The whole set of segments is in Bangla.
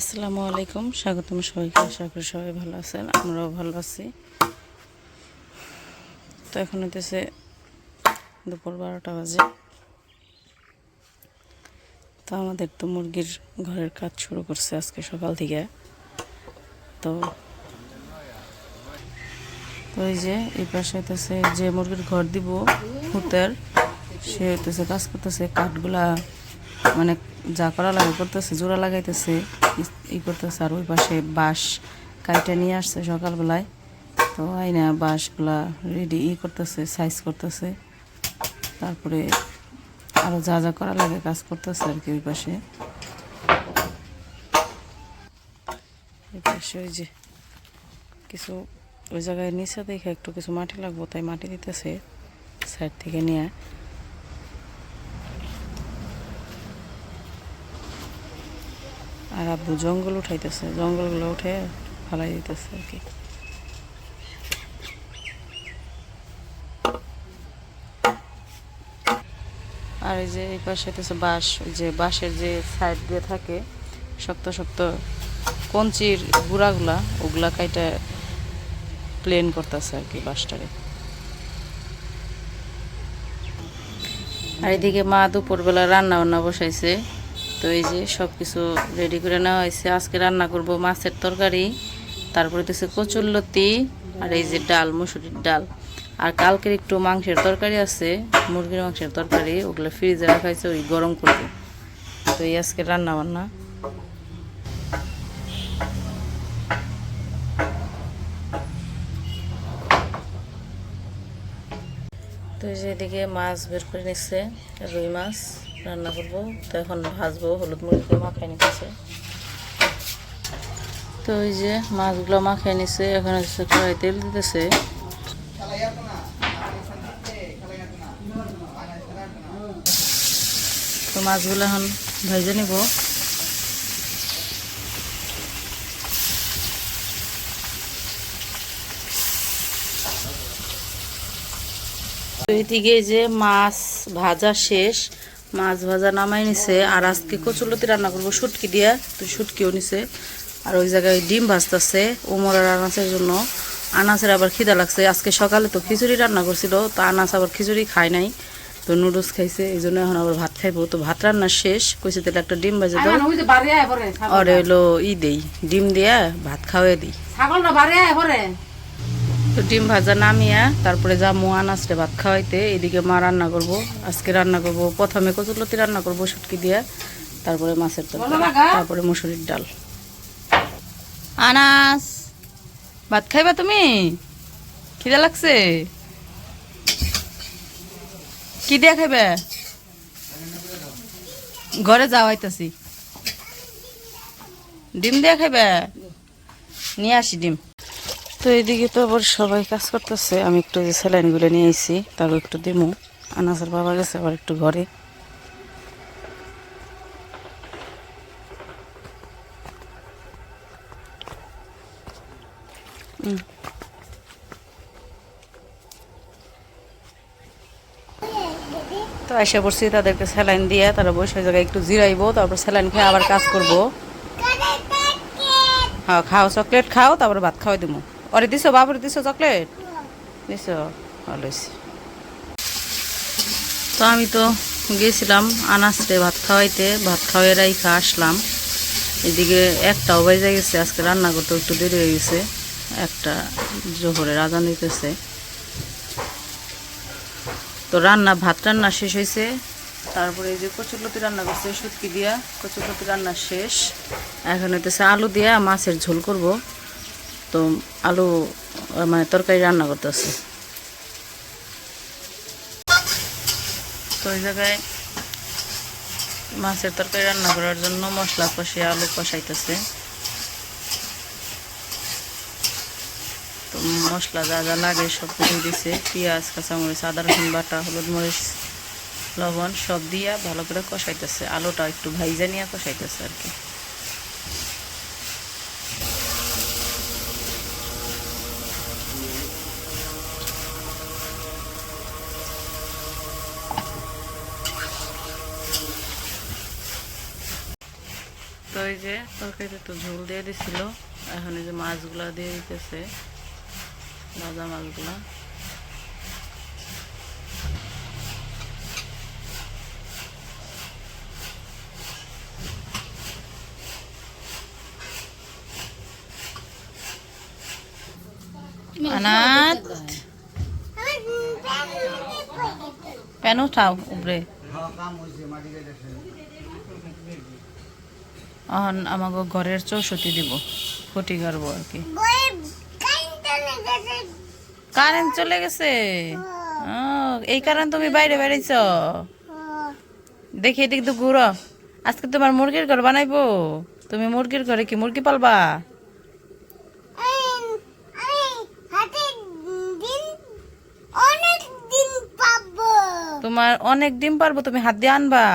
আসসালামু আলাইকুম, স্বাগতম সবাইকে, আশা করি সবাই ভালো আছেন, আমরাও ভালো আছি। তো এখন হইতেছে দুপুর বারোটা বাজে। তো আমাদের তো মুরগির ঘরের কাজ শুরু করছে আজকে সকাল থেকে। তো এই যে, এই পাশে হইতেছে যে মুরগির ঘর দিব, হুতের, সে হইতেছে কাজ করতেছে, কাঠগুলা মানে যা করা লাগে করতেছে, জোড়া লাগাইতেছে ই- করতেছে আর ওই পাশে বাঁশ কাইটা নিয়ে আসছে সকালবেলায়। তো আইনা বাঁশগুলা রেডি ই করতেছে সাইজ করতেছে। তারপরে আরও যা যা করা লাগে কাজ করতেছে আর কি ওই পাশে। ওই পাশে ওই যে কিছু ওই জায়গায় নিচে দেখে একটু কিছু মাটি লাগবো, তাই মাটি দিতেছে সাইড থেকে নিয়ে। আর আব্বু জঙ্গল উঠাইতেছে, জঙ্গলগুলো উঠে ফালাই দিতেছে আর কি। আর এই যে এই পাশে হইতেছে বাঁশ, ওই যে বাঁশের যে সাইড দিয়ে থাকে, শক্ত শক্ত কঞ্চির গুঁড়াগুলা, ওগুলা কাইটা প্লেন করতেছে আর কি বাঁশটারে। আর এদিকে মা দুপুরবেলা রান্না বান্না বসাইছে। তো এই যে সব কিছু রেডি করে নেওয়া হয়েছে। আজকে রান্না করব মাছের তরকারি, তারপরে দিচ্ছে কচুরলতি আর এই যে ডাল, মুসুরির ডাল। আর কালকের একটু মাংসের তরকারি আছে, মুরগির মাংসের তরকারি, ওগুলো ফ্রিজে রাখা হয়েছে ওই গরম করবে তো এই আজকে রান্না বান্না। তো এই যে এদিকে মাছ বের করে নিচ্ছে রুই মাছ। রান্না করব। তো এখন ভাজবো, হলুদ মুড়িকে মাখাই নিতেছে। তো ওই যে মাছগুলো মাখাই নিচ্ছে এখন হচ্ছে কড়াই তেল দিতেছে। তো মাছগুলো এখন ভেজে নিব। এদিকে যে মাছ ভাজা শেষ। মাছ ভাজা নামাই নিছে আর আজকে কচুলতি রান্না করব শুটকি দিয়া তো শুটকিও নিছে। আর ওই জায়গায় ডিম ভাজতেছে উমর আর আনাসের জন্য। আনাসের আবার খিদা লাগছে আজকে সকালে তো খিচুড়ি রান্না করছিল তো আনাস আবার খিচুড়ি খায় নাই তো নুডলস খাইছে এই জন্য এখন আবার ভাত খাইবো। তো ভাত রান্না শেষ কইছে তাহলে একটা ডিম ভাজে দাও। আর হইল ই দেই ডিম দিয়া ভাত খাওয়াই দিই। ছাগল না বাড়ি তো ডিম ভাজা নামিয়া তারপরে যা মো আনাসরে ভাত খাওয়াইতে এদিকে মা রান্না করব আজকে রান্না করব প্রথমে কচুলতি রান্না করব শুটকি দিয়া তারপরে মাছের তরকারি তারপরে মুসুরির ডাল। আনাস ভাত খাইবা তুমি? খিদা লাগছে? কি দিয়া খাইবে? ঘরে যাওয়াইতাছি ডিম দিয়া খাইবে? নিয়ে আসি ডিম। তো এইদিকে তো আবার সবাই কাজ করতেছে। আমি একটু যে স্যালাইনগুলো নিয়ে এসেছি তারও একটু দিমু। আনাসের বাবা গেছে, আবার একটু ঘরে। তো এসে পড়ছি তাদেরকে স্যালাইন দিয়ে, তারা বসে জায়গায় একটু জিরাইবো, তারপর স্যালাইন খেয়ে আবার কাজ করব। হ্যাঁ খাও চকলেট খাও, তারপরে ভাত খাওয়াই দিমু। ওরে দিছো বাবুরে দিছো চকলেট দিছো হয়েছে তো আমি তো গেছিলাম আনাসরে ভাত খাওয়াইতে, ভাত খাওয়াই রাইখা আসলাম। এদিকে একটাও বাজে গেছে, আজকে রান্না করতে একটু দেরি হয়ে গেছে। একটা জোহরে আজান নিতেছে। তো রান্না, ভাত রান্না শেষ হয়েছে তারপরে এই যে কচুরলতি রান্না করছে, শুটকি দিয়া কচুরলতি রান্না শেষ। এখন হইতেছে আলু দিয়া মাছের ঝোল করব। তো আলু মানে তরকারি রান্না করতেছে তো ওই জায়গায় মাছের তরকারি রান্না করার জন্য মশলা কষিয়ে আলু কষাইতেছে। তো মশলা যা যা লাগে সব কিছু দিছে। পেঁয়াজ, কাঁচামরিচ, আদা, রসুন, বাটা, হলুদ মরিচ লবণ সব দিয়া ভালো করে কষাইতেছে। আলুটা একটু ভাইজা নিয়ে কষাইতেছে আর কি। তো ওই যে তরকারিতে তো ঝোল দিয়ে দিছিল। এখন এই যে মাছগুলা দিয়ে দিতেছে। ভাজা মাছগুলা। জান্নাত আমাকে ঘরের চৌষতি দিব ফুটি করব আর কি। কারেন্ট চলে গেছে? এই কারণ তুমি বাইরে বেড়েছ দেখি এদিক তো ঘুরো। আজকে তোমার মুরগির ঘর বানাইবো। তুমি মুরগির ঘরে কি মুরগি পালবা? তোমার অনেক ডিম পারব, তুমি হাত দিয়ে আনবা।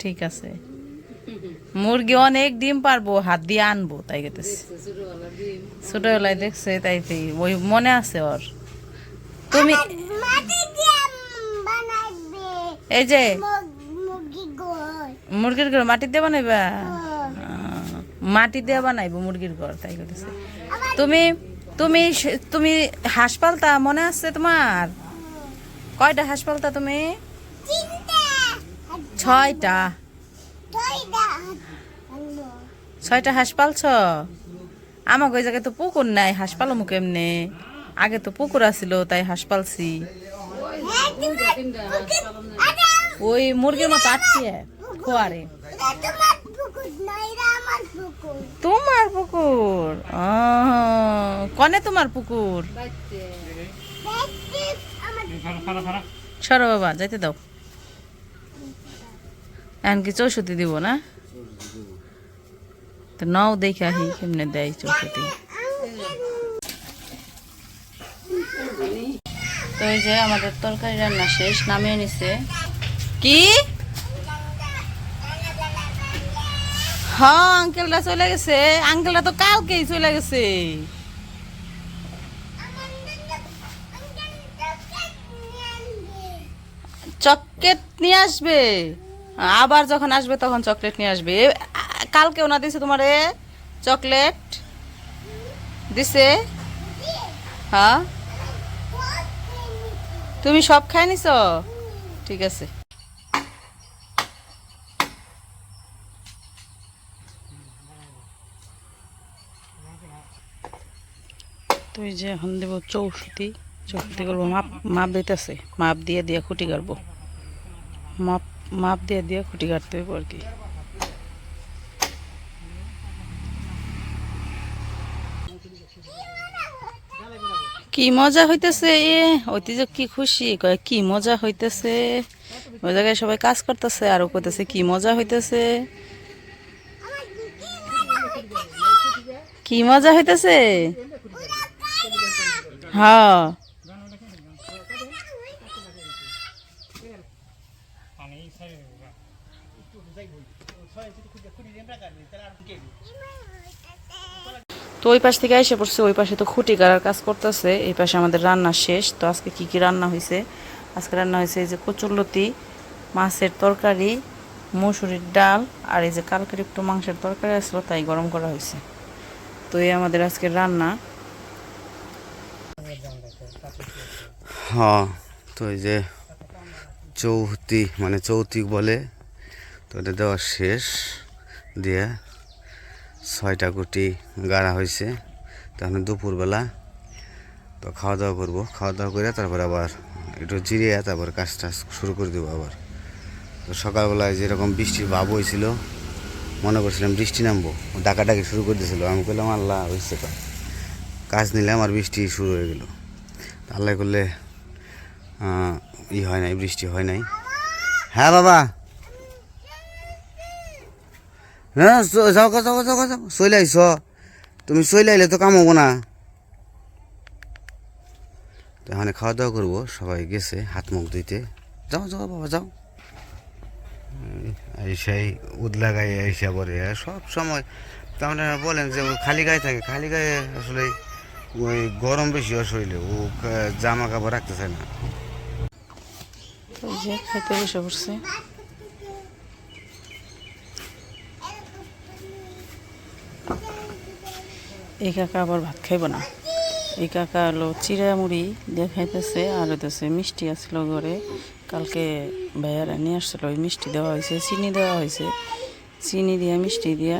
ঠিক আছে। মুরগি অনেক ডিম পারব, হাত দিয়ে আনব, তাই গেতেছে ছোটবেলায় দেখছে তাই তাই ওই মনে আছে ওর। তুমি এই যে মুরগির ঘর, মাটি দিয়ে বানাইবা? মাটি দিয়ে বানাইবো মুরগির ঘর, তাই গেতেছে তুমি তুমি তুমি হাঁস পালতা, মনে আছে তোমার? কয়টা হাঁস পালতা তুমি ছয়টা। ছয়টা। হাঁস পালছ আমাকে ওই জায়গায় তো পুকুর নাই হাঁস পালমু কেমনে আগে তো পুকুর আছিল তাই হাঁস পালছি ওই মুরগির মতো আটকে খোয়ারে। তোমার পুকুর কনে তোমার পুকুর? সরো বাবা, যাইতে দাও। এখন কি দিব না? তো দেখে আহি কেমনে দেয় তো এই যে আমাদের তরকারি রান্না শেষ, নামিয়ে নিছে। কি? হ্যাঁ আঙ্কেলটা চলে গেছে। আঙ্কেলটা তো কালকেই চলে গেছে। চকলেট নিয়ে আসবে। আবার যখন আসবে তখন চকলেট নিয়ে আসবে। কালকে ওনা দিছে তোমারে চকলেট। দিছে। হ্যাঁ। তুমি সব খাই নিছ? ঠিক আছে। তুই যে এখন দেবো চৌষট্টি। চৌষট্টি করব মাপ মাপ দিতেছে। মাপ দিয়ে দিয়ে খুঁটি কাটবো। মাপ মাপ দিয়ে দিয়ে খুঁটি কাটতে হইব আর কি। কি মজা হইতেছে এ? ওইতে যে কি খুশি। কয়, কি মজা হইতেছে? ওই জায়গায় সবাই কাজ করতেছে আর ও কইতেছে, কি মজা হইতেছে? কি মজা হইতেছে? হ্যাঁ। তো ওই পাশ থেকে এসে পড়ছে, ওই পাশে তো খুঁটি গাড়ার কাজ করতেছে, এই পাশে আমাদের রান্না শেষ। তো আজকে কি কি রান্না হয়েছে? আজকে রান্না হয়েছে এই যে কচুরলতি, মাছের তরকারি, মসুরির ডাল, আর এই যে কালকের একটু মাংসের তরকারি আসলো তাই গরম করা হয়েছে। তো এই আমাদের আজকের রান্না। হ্যাঁ তো এই যে চৌতি মানে চৌতিক বলে তো দেওয়া শেষ। দিয়ে ছয়টা গুটি গাড়া হয়েছে। তখন দুপুরবেলা তো খাওয়া দাওয়া করব। খাওয়া দাওয়া করে তারপর আবার একটু জিরিয়ে তারপর কাজ টাজ শুরু করে দেবো আবার। তো সকালবেলায় যেরকম বৃষ্টির ভাব হয়েছিল, মনে করছিলাম বৃষ্টি নামবো। ডাকাডাকি শুরু করে দিয়েছিল। আমি বললাম আল্লাহ হয়েছে কাজ নিলে আমার বৃষ্টি শুরু হয়ে গেল। আল্লাহ করলে ই হয় নাই, বৃষ্টি হয় নাই। হ্যাঁ বাবা চ- যাও যাও যাও যাও চলে আইস। তুমি চলে আইলে তো কাম হব না। তো এখানে খাওয়া দাওয়া করব, সবাই গেছে হাত মুখ ধুইতে। যাও যাও বাবা, যাও। এইসাই উদলা গায়ে এইসা পরে সব সময়। তো আপনারা বলেন যে খালি গায়ে থাকে, খালি গায়ে আসলে ওই গরম বেশি হয় শরীরে, ও জামা কাপড় রাখতে চায় না খেতে বসে পড়ছে। এই কাকা আবার ভাত খাইব না। এই কাকা হলো চিড়া মুড়ি দিয়ে খাইতেছে, আর হইতেছে মিষ্টি আসছিল ঘরে। কালকে ভাইয়ারা নিয়ে আসছিল, ওই মিষ্টি দেওয়া হয়েছে চিনি দেওয়া হয়েছে চিনি দিয়া, মিষ্টি দিয়া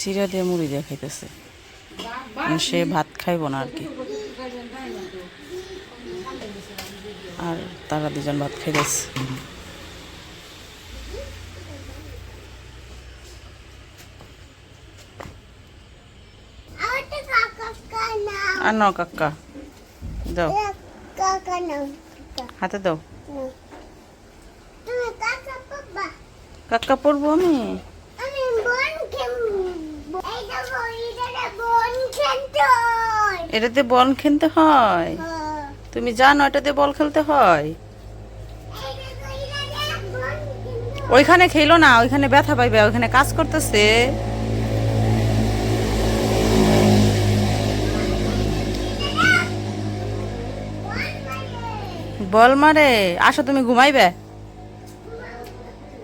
চিড়া দিয়ে মুড়ি দিয়ে খাইতেছে। সে ভাত খাইব না আর কি। আর তারা দুজন ভাত খাইতেছে। আর কাকা দাও হাতে দাও কাকা পড়ব আমি এটাতে বল খেলতে হয় তুমি জানো এটাতে বল খেলতে হয়। ওইখানে খেলো না ওইখানে ব্যথা পাইবে ওইখানে কাজ করতেছে। বল মারে। আসো তুমি ঘুমাইবে?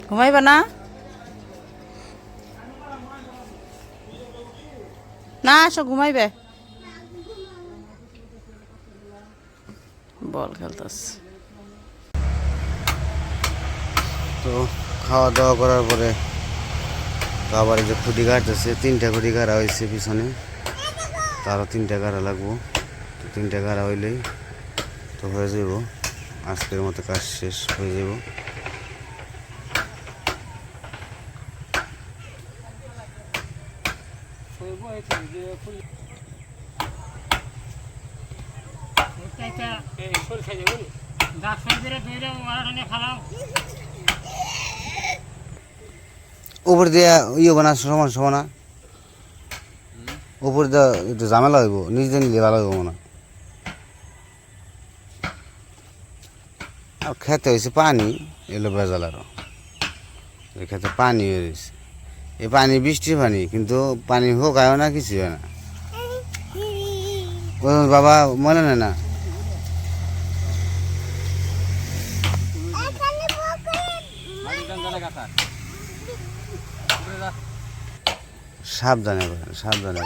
ঘুমাইবে না? না, আসো, ঘুমাইবে। বল খেলতেছে। তো খাওয়া দাওয়া করার পরে আবার যে খুঁটি কাটতেছে, তিনটা খুঁটি গাড়া হয়েছে পিছনে। তারও তিনটা গাড়া লাগবো। তো তিনটা গাড়া হইলেই তো হয়ে যাব আজকের মতো কাজ শেষ হয়ে যাব উপর দিয়ে ইয়ে বানা, সমান সমানা উপর দিয়ে একটু ঝামেলা হইব, নিজে নিলে ভালো হইব মনে। খেতে হয়েছে পানি, এলো আরও। এই খেতে পানি হয়ে রয়েছে। এই পানি বৃষ্টির পানি, কিন্তু পানি হোক, আয় না কিছু হয় না। বাবা, মনে নেয় না? সাবধানে সাবধানে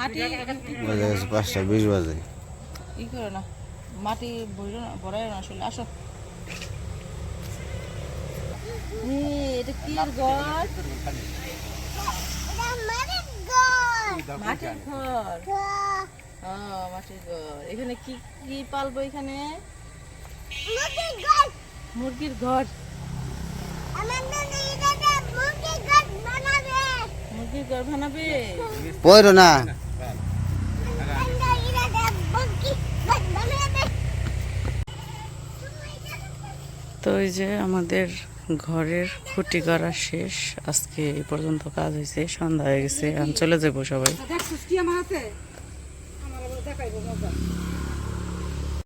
মাটি বাজে গেছে পাঁচটা বিশ বাজে। ই করে না মাটি বইল না বড়াই না আসলে আসো। এটা কি ঘর? মাটির ঘর। মাটির ঘর। এখানে কি কি পালবো এখানে? মুরগির ঘর। মুরগির ঘর বানাবে। না। তো এই যে আমাদের ঘরের খুঁটি করা শেষ। আজকে এই পর্যন্ত কাজ হয়েছে সন্ধ্যা হয়ে গেছে আমি চলে যাব সবাই।